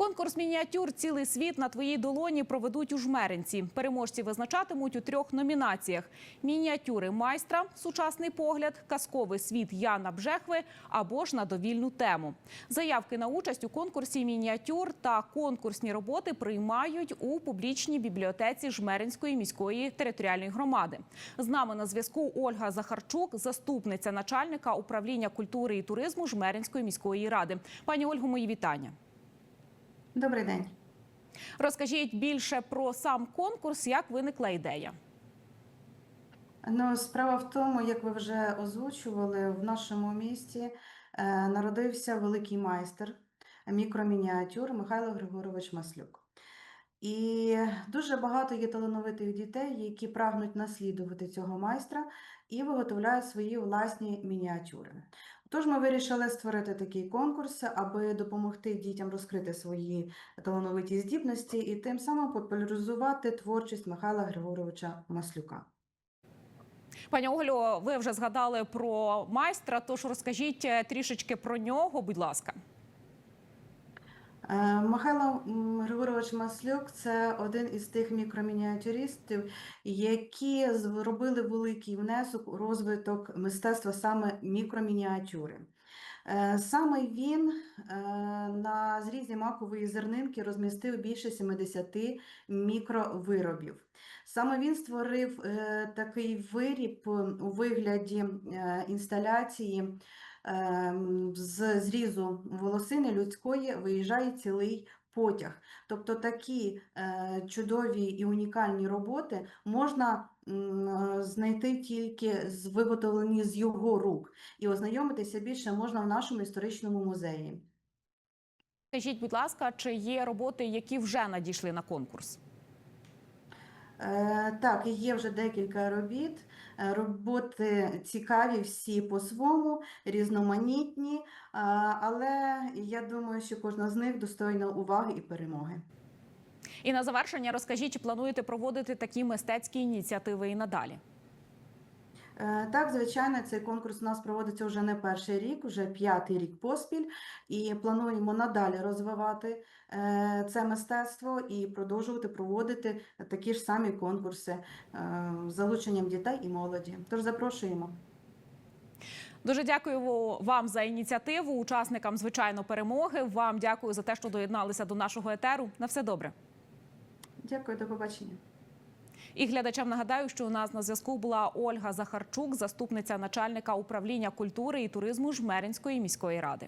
Конкурс мініатюр Цілий світ на твоїй долоні проведуть у жмеринці. Переможці визначатимуть у трьох номінаціях: мініатюри майстра, сучасний погляд, казковий світ Яна Бжехви або ж на довільну тему. Заявки на участь у конкурсі мініатюр та конкурсні роботи приймають у публічній бібліотеці Жмеринської міської територіальної громади. З нами на зв'язку Ольга Захарчук, заступниця начальника управління культури і туризму Жмеринської міської ради. Пані Ольго, мої вітання. Добрий день. Розкажіть більше про сам конкурс, як виникла ідея. Ну, справа в тому, як ви вже озвучували, в нашому місті е, народився великий майстер мікромініатюр Михайло Григорович Маслюк. І дуже багато є талановитих дітей, які прагнуть наслідувати цього майстра і виготовляють свої власні мініатюри. Тож ми вирішили створити такий конкурс, аби допомогти дітям розкрити свої талановиті здібності і тим самим популяризувати творчість Михайла Григоровича Маслюка. Пані Олю, ви вже згадали про майстра. Тож розкажіть е, трішечки про нього, будь ласка. Е, Михайло Григорович Маслюк це один із тих мікромініатюристів, які зробили великий внесок у розвиток мистецтва саме мікромініатюри. Е, Саме він е, на зрізі макової зернинки розмістив більше 70 мікровиробів. Саме він створив такий виріб у вигляді інсталяції з зрізу волосини людської виїжджає цілий потяг. Тобто такі е, чудові і унікальні роботи можна знайти тільки з виготовлені з його рук, і ознайомитися більше можна в нашому історичному музеї. Скажіть, будь ласка, чи є роботи, які вже надійшли на конкурс? Е, Так, є вже декілька робіт. Е, Роботи цікаві всі по-своєму, різноманітні, але я думаю, що кожна з них достойна уваги і перемоги. І на завершення розкажіть, чи плануєте проводити такі мистецькі ініціативи і надалі? Е, Так, звичайно, цей конкурс у нас проводиться вже не перший рік, вже п'ятий рік поспіль, і плануємо надалі розвивати е, це мистецтво і продовжувати проводити такі ж самі конкурси е, з залученням дітей і молоді. Тож запрошуємо. Дуже дякую вам за ініціативу. Учасникам звичайно перемоги. Вам дякую за те, що доєдналися до нашого етеру. На все добре. Дякую, до побачення. І глядачам нагадаю, що у нас на зв'язку була Ольга Захарчук, заступниця начальника управління культури і туризму Жмеринської міської ради.